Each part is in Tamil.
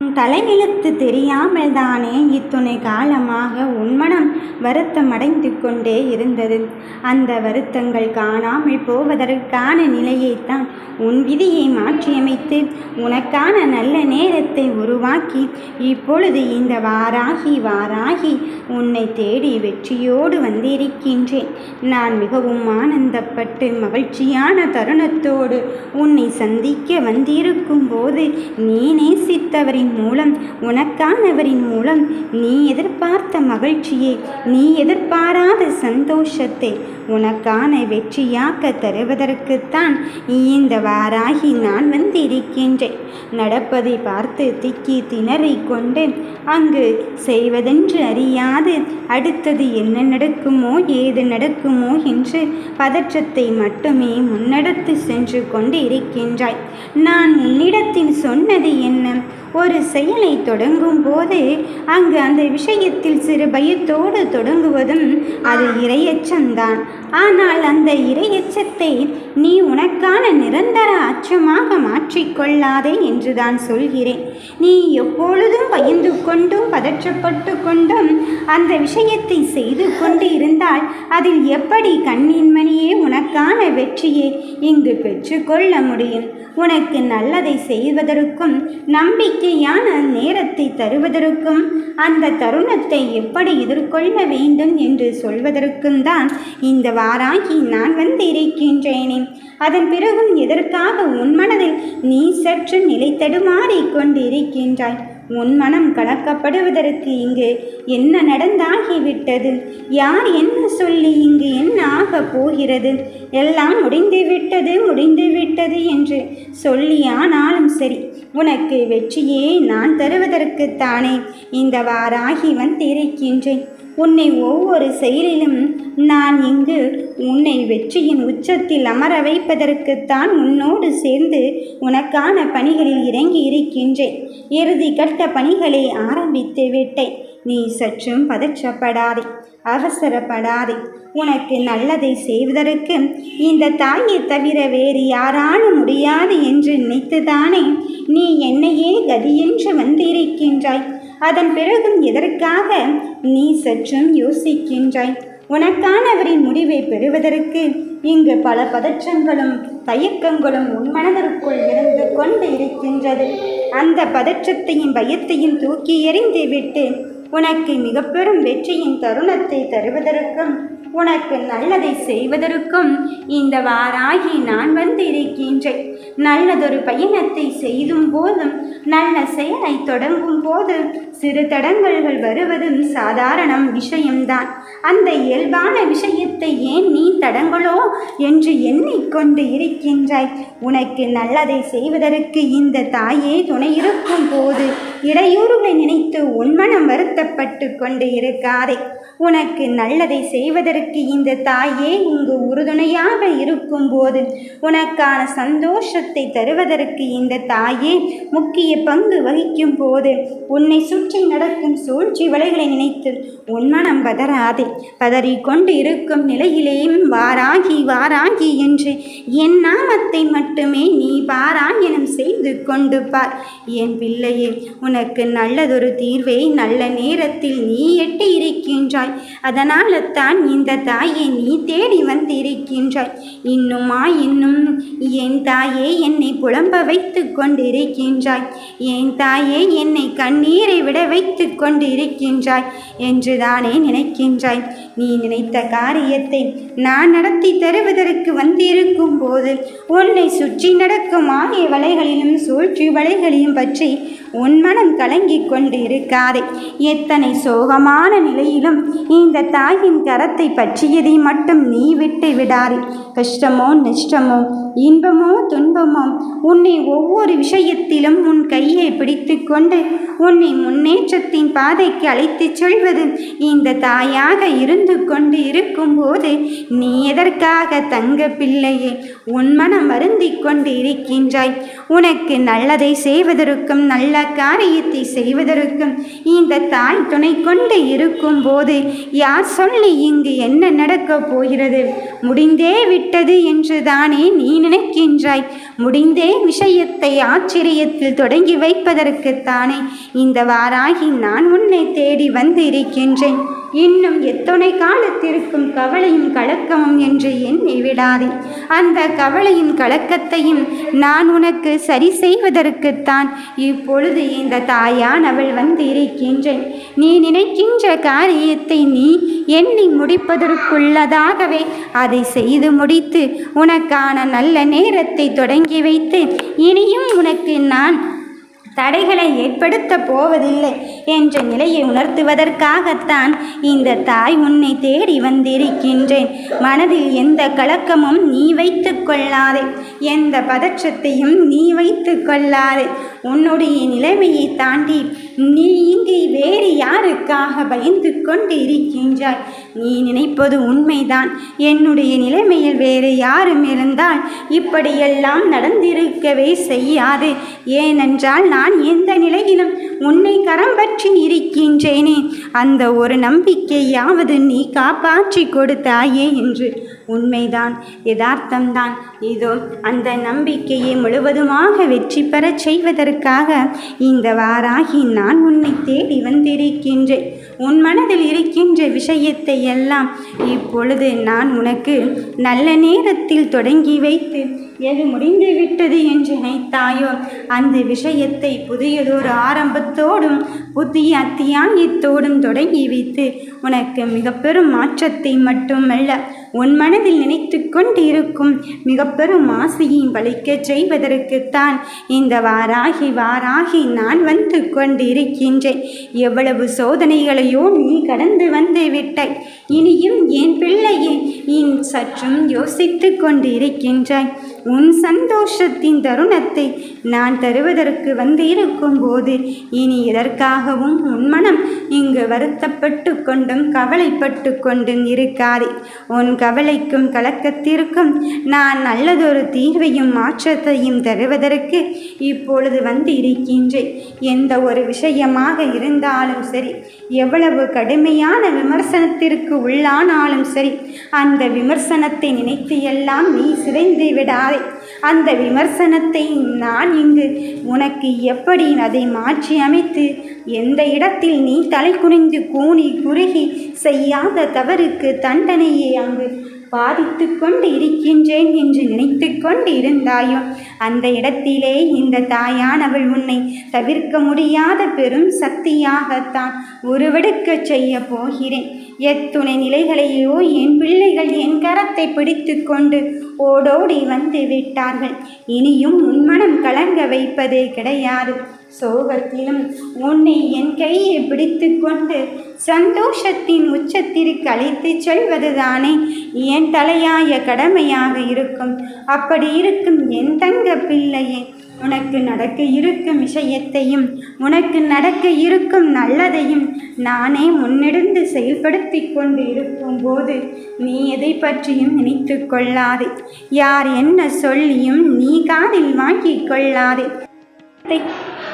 தலைநிலத்து தெரியாமல் தானே இத்துணை காலமாக உன்மனம் வருத்தமடைந்து கொண்டே இருந்தது. அந்த வருத்தங்கள் காணாமல் போவதற்கான நிலையைத்தான் உன் விதியை மாற்றியமைத்து உனக்கான நல்ல நேரத்தை உருவாக்கி இப்பொழுது இந்த வாராகி வாராகி உன்னை தேடி வெற்றியோடு வந்திருக்கின்றேன். நான் மிகவும் ஆனந்தப்பட்டு மகிழ்ச்சியான தருணத்தோடு உன்னை சந்திக்க வந்திருக்கும் போது நீ நேசித்தவரின் மூலம் உனக்கானவரின் மூலம் நீ எதிர்பார்த்த மகிழ்ச்சியை நீ எதிர்பாராத சந்தோஷத்தை உனக்கான வெற்றியாக்க தருவதற்குத்தான் இந்த வாராகி நான் வந்திருக்கின்றேன். நடப்பதை பார்த்து திக்கி திணறிக் கொண்டு அங்கு செய்வதென்று அறியாது. அடுத்தது என்ன நடக்குமோ ஏது நடக்குமோ என்று பதற்றத்தை மட்டுமே முன்னெடுத்து சென்று கொண்டு இருக்கின்றாய் நான் உன்னிடத்தில் சொன்னது என்ன? ஒரு செயலை தொடங்கும் போது அங்கு அந்த விஷயத்தில் சிறு பயத்தோடு தொடங்குவதும் அது இரையச்சம்தான் ஆனால் அந்த இரையச்சத்தை நீ உனக்கான நிரந்தர அச்சமாக மாற்றிக்கொள்ளாதே என்றுதான் சொல்கிறேன். நீ எப்பொழுதும் பயந்து கொண்டும் பதற்றப்பட்டு கொண்டும் அந்த விஷயத்தை செய்து கொண்டு இருந்தால் அதில் எப்படி கண்ணின்மணியே உனக்கான வெற்றியை இங்கு பெற்றுக்கொள்ள முடியும்? உனக்கு நல்லதை செய்வதற்கும் நம்பிக்கையான நேரத்தை தருவதற்கும் அந்த தருணத்தை எப்படி எதிர்கொள்ள வேண்டும் என்று சொல்வதற்கும் தான் இந்த வாராகி நான் வந்து இருக்கின்றேனே. அதன் பிறகும் எதற்காக உன் மனதில் நீ சற்று நிலை தடுமாறிக் கொண்டிருக்கின்றாய்? உன் மனம் கலக்கப்படுவதற்கு இங்கு என்ன நடந்தாகிவிட்டது? யார் என்ன சொல்லி இங்கு என்ன ஆகப் போகிறது? எல்லாம் முடிந்து விட்டது முடிந்து விட்டது என்று சொல்லி ஆனாலும் சரி உனக்கு வெற்றியே நான் தருவதற்குத்தானே இந்த வாராகி வந்திருக்கின்றேன். உன்னை ஒவ்வொரு செயலிலும் நான் இங்கு உன்னை வெற்றியின் உச்சத்தில் அமர வைப்பதற்குத்தான் உன்னோடு சேர்ந்து உனக்கான பணிகளில் இறங்கி இருக்கின்றேன். இறுதி கட்ட பணிகளை ஆரம்பித்து விட்டேன். நீ சற்றும் பதற்றப்படாதே அவசரப்படாதே. உனக்கு நல்லதை செய்வதற்கு இந்த தாயை தவிர வேறு யாராலும் முடியாது என்று நினைத்துதானே நீ என்னையே கதியென்று வந்திருக்கின்றாய். அதன் பிறகும் எதற்காக நீ சற்றும் யோசிக்கின்றாய்? உனக்கானவரின் முடிவை பெறுவதற்கு இங்கு பல பதற்றங்களும் தயக்கங்களும் உன் மனதிற்குள் இருந்து கொண்டு இருக்கின்றது. அந்த பதற்றத்தையும் பயத்தையும் தூக்கி எறிந்து விட்டு உனக்கு மிக பெரும் வெற்றியின் தருணத்தை தருவதற்கும் உனக்கு நல்லதை செய்வதற்கும் இந்த வாராகி நான் வந்து இருக்கின்றேன் நல்லதொரு பயணத்தை செய்தும் போதும் நல்ல செயலை தொடங்கும் போது சிறு தடங்கல்கள் வருவதும் சாதாரணம் விஷயம்தான். அந்த இயல்பான விஷயத்தை ஏன் நீ தடங்களோ என்று எண்ணிக்கொண்டு இருக்கின்றாய். உனக்கு நல்லதை செய்வதற்கு இந்த தாயே துணை இருக்கும் போது இடையூறுகளை நினைத்து உன்மனம் வருத்தப்பட்டு கொண்டு இருக்காதே. உனக்கு நல்லதை செய்வதற்கு இந்த தாயே இங்கு உறுதுணையாக இருக்கும்போது உனக்கான சந்தோஷத்தை தருவதற்கு இந்த தாயே முக்கிய பங்கு வகிக்கும் போது உன்னை சுற்றி நடக்கும் சூழ்ச்சி வலைகளை நினைத்து உன் மனம் பதறாதே. பதறிக்கொண்டு இருக்கும் நிலையிலேயும் வாராகி வாராகி என்று என் நாமத்தை மட்டுமே நீ பாராயணம் செய்து கொண்டு பார். என் பிள்ளையே உனக்கு நல்லதொரு தீர்வை நல்ல நேரத்தில் நீ எட்டி இருக்கின்றாய் அதனால தான் இந்த தாயை நீ தேடி வந்திருக்கின்றாய். இன்னுமா இன்னும் என் தாயே என்னை புலம்ப வைத்து கொண்டிருக்கின்றாய். என் தாயே என்னை கண்ணீரை விட வைத்து கொண்டிருக்கின்றாய் என்றுதானே நினைக்கின்றாய். நீ நினைத்த காரியத்தை நான் நடத்தி தருவதற்கு வந்திருக்கும் போது உன்னை சுற்றி நடக்கும் ஆகிய வலைகளிலும் சூழ்ச்சி வலைகளையும் பற்றி உன் மனம் கலங்கிக் கொண்டு இருக்காதே எத்தனை சோகமான நிலையிலும் இந்த தாயின் கரத்தை பற்றியதை மட்டும் நீ விட்டு விடாதே. கஷ்டமோ நஷ்டமோ இன்பமோ துன்பமோ உன்னை ஒவ்வொரு விஷயத்திலும் உன் கையை பிடித்து கொண்டு உன்னை முன்னேற்றத்தின் பாதைக்கு அழைத்துச் செல்வது இந்த தாயாக இருந்து கொண்டு இருக்கும்போது நீ எதற்காக தங்க பிள்ளையே? உன் மனம் வருந்திக் கொண்டு இருக்கின்றாய். உனக்கு நல்லதை செய்வதற்கும் நல்ல காரியத்தை செய்வதற்கும் இந்த தாய் துணை கொண்டு இருக்கும்போது யார் சொல்லி இங்கு என்ன நடக்கப் போகிறது? முடிந்தே விட்டது என்று தானே நீ நினைக்கின்றாய். முடிந்தே விஷயத்தை ஆச்சரியத்தில் தொடங்கி வைப்பதற்குத்தானே இந்த வாராகி நான் உன்னை தேடி வந்து இருக்கின்றேன் இன்னும் எத்தனை காலத்திற்கும் கவலையும் கலக்கமும் என்று எண்ணி விடாதே. அந்த கவலையின் கலக்கத்தையும் நான் உனக்கு சரி செய்வதற்குத்தான் இப்பொழுது இந்த தாயானவள் வந்து இருக்கின்றேன். நீ நினைக்கின்ற காரியத்தை நீ எண்ணி முடிப்பதற்குள்ளதாகவே அதை செய்து முடித்து உனக்கான நல்ல நேரத்தை தொடங்கி வைத்து இனியும் உனக்கு நான் தடைகளை ஏற்படுத்த போவதில்லை. என்ற நிலையை உணர்த்துவதற்காகத்தான் இந்த தாய் உன்னை தேடி வந்திருக்கின்றேன். மனதில் எந்த கலக்கமும் நீ வைத்து கொள்ளாதே. எந்த பதற்றத்தையும் நீ வைத்து கொள்ளாதே. உன்னுடைய நிலைமையை தாண்டி நீ இங்கே வேறு யாருக்காக பயந்து கொண்டு இருக்கின்றாய் நீ நினைப்பது உண்மைதான். என்னுடைய நிலைமையில் வேறு யாரும் இருந்தால் இப்படியெல்லாம் நடந்திருக்கவே செய்யாது. ஏனென்றால் நான் எந்த நிலையிலும் உன்னை கரம் பற்றி இருக்கின்றேனே. அந்த ஒரு நம்பிக்கையாவது நீ காப்பாற்றி கொடுத்தாயே என்று. உண்மைதான் யதார்த்தம்தான். இதோ அந்த நம்பிக்கையை முழுவதுமாக வெற்றி பெறச் செய்வதற்காக இந்த வாராகி நான் உன்னை தேடி வந்திருக்கின்றேன். உன் மனதில் இருக்கின்ற விஷயத்தை எல்லாம் இப்பொழுது நான் உனக்கு நல்ல நேரத்தில் தொடங்கி வைத்து எது முடிந்து விட்டது என்று நினைத்தாயோ அந்த விஷயத்தை புதியதொரு ஆரம்பத்தோடும் புதிய அத்தியாயத்தோடும் தொடங்கி வைத்து உனக்கு மிக பெரும் மாற்றத்தை மட்டுமல்ல உன் மனதில் நினைத்து கொண்டிருக்கும் மிக பெரும் செய்வதற்குத்தான் இந்த வாராகி வாராகி நான் வந்து கொண்டிருக்கின்றேன். எவ்வளவு சோதனைகளையோ நீ கடந்து வந்து விட்டாய். இனியும் என் பிள்ளையை நீ சற்றும் யோசித்து கொண்டிருக்கின்றாய். உன் சந்தோஷத்தின் தருணத்தை நான் தருவதற்கு வந்து இருக்கும்போது இனி எதற்காகவும் உன் மனம் இங்கு வருத்தப்பட்டு கொண்டும் கவலைப்பட்டு கொண்டும் இருக்காதே. உன் கவலைக்கும் கலக்கத்திற்கும் நான் நல்லதொரு தீர்வையும் மாற்றத்தையும் தருவதற்கு இப்பொழுது வந்து இருக்கின்றேன் எந்த ஒரு விஷயமாக இருந்தாலும் சரி எவ்வளவு கடுமையான விமர்சனத்திற்கு உள்ளானாலும் சரி அந்த விமர்சனத்தை நினைத்து எல்லாம் நீ சிதைந்து விடாதே. அந்த விமர்சனத்தை நான் இங்கு உனக்கு எப்படி அதை மாற்றி அமைத்து எந்த இடத்தில் நீ தலை குனிந்து கூனி குறுகி செய்யாத தவறுக்கு தண்டனையை அங்கு பாதித்து கொண்டு இருக்கின்றேன் என்று நினைத்து கொண்டு இருந்தாயோ அந்த இடத்திலே இந்த தாயானவள் உன்னை தவிர்க்க முடியாத பெரும் சக்தியாகத்தான் உருவெடுக்க செய்ய போகிறேன். எத்துணை நிலைகளையோ என் பிள்ளைகள் என் கரத்தை பிடித்து கொண்டு ஓடோடி வந்து விட்டார்கள். இனியும் உன்மனம் கலங்க வைப்பதே கிடையாது. சோகத்திலும் உன்னை என் கையை பிடித்து கொண்டு சந்தோஷத்தின் உச்சத்திற்கு அழைத்து செல்வதுதானே என் தலையாய கடமையாக இருக்கும். அப்படி இருக்கும் என் தங்க பிள்ளையே உனக்கு நடக்க இருக்கும் விஷயத்தையும் உனக்கு நடக்க இருக்கும் நல்லதையும் நானே முன்னெடுந்து செயல்படுத்தி கொண்டு இருக்கும்போது நீ எதை பற்றியும் நினைத்து கொள்ளாதே. யார் என்ன சொல்லியும் நீ காதில் வாங்கிக் கொள்ளாதே.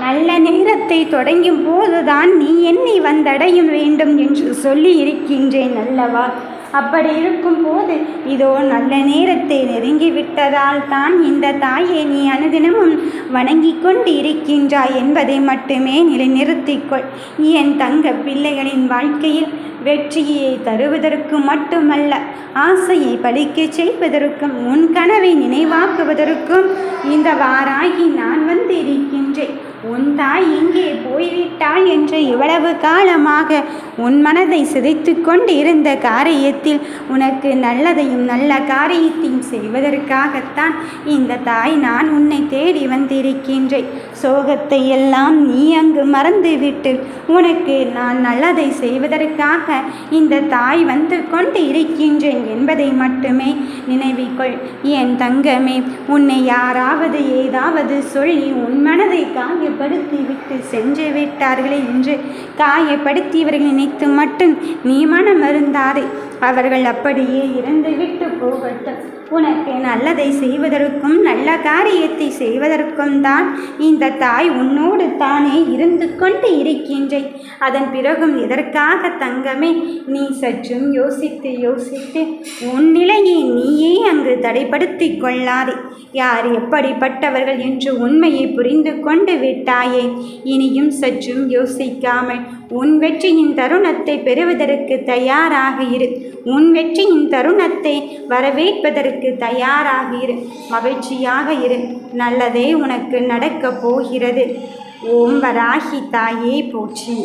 நல்ல நேரத்தை தொடங்கும் போதுதான் நீ என்னை வந்தடையும் வேண்டும் என்று சொல்லி இருக்கின்றேன் அல்லவா? அப்படி இருக்கும்போது இதோ நல்ல நேரத்தை நெருங்கிவிட்டதால் தான் இந்த தாயை நீ அனுதினமும் வணங்கி கொண்டு இருக்கின்றாய் என்பதை மட்டுமே நிலைநிறுத்திக்கொள். என் தங்க பிள்ளைகளின் வாழ்க்கையில் வெற்றியை தருவதற்கு மட்டுமல்ல ஆசையை பலிக்கச் செய்வதற்கும் உன் கனவை நினைவாக்குவதற்கும் இந்த வாராகி நான் வந்து இருக்கின்றேன் உன் தாய் இங்கே போய்விட்டாள் என்று இவ்வளவு காலமாக உன் மனதை சிதைத்து கொண்டு இருந்த காரியத்தில் உனக்கு நல்லதையும் நல்ல காரியத்தையும் செய்வதற்காகத்தான் இந்த தாய் நான் உன்னை தேடி வந்திருக்கின்றேன். சோகத்தை எல்லாம் நீ அங்கு மறந்துவிட்டு உனக்கு நான் நல்லதை செய்வதற்காக இந்த தாய் வந்து கொண்டு இருக்கின்றேன் என்பதை மட்டுமே நினைவிக்கொள் என் தங்கமே உன்னை யாராவது ஏதாவது சொல்லி உன் மனதை காயப்படுத்தி விட்டு சென்று விட்டார்களே என்று காயப்படுத்தியவர்கள் நினைத்து மட்டும் நீ மனம் மருந்தாரே அவர்கள் அப்படியே இறந்துவிட்டு போகட்டும். உனக்கு நல்லதை செய்வதற்கும் நல்ல காரியத்தை செய்வதற்கும் தான் இந்த தாய் உன்னோடு தானே இருந்து கொண்டு இருக்கின்றேன். அதன் பிறகும் எதற்காக தங்கமே? நீ சற்றும் யோசித்து யோசித்து உன் நிலையை நீயே அங்கு தடைப்படுத்தி கொள்ளாதே. யார் எப்படிப்பட்டவர்கள் என்று உண்மையை புரிந்து கொண்டு விட்டாயே? இனியும் சற்றும் யோசிக்காமல் உன் வெற்றியின் தருணத்தை பெறுவதற்கு தயாராக இரு. உன் வெற்றியின் தருணத்தை வரவேற்பதற்கு தயாராக இரு மகிழ்ச்சியாக இரு. நல்லதே உனக்கு நடக்கப் போகிறது. ஓம் வராகி தாயே போற்றி.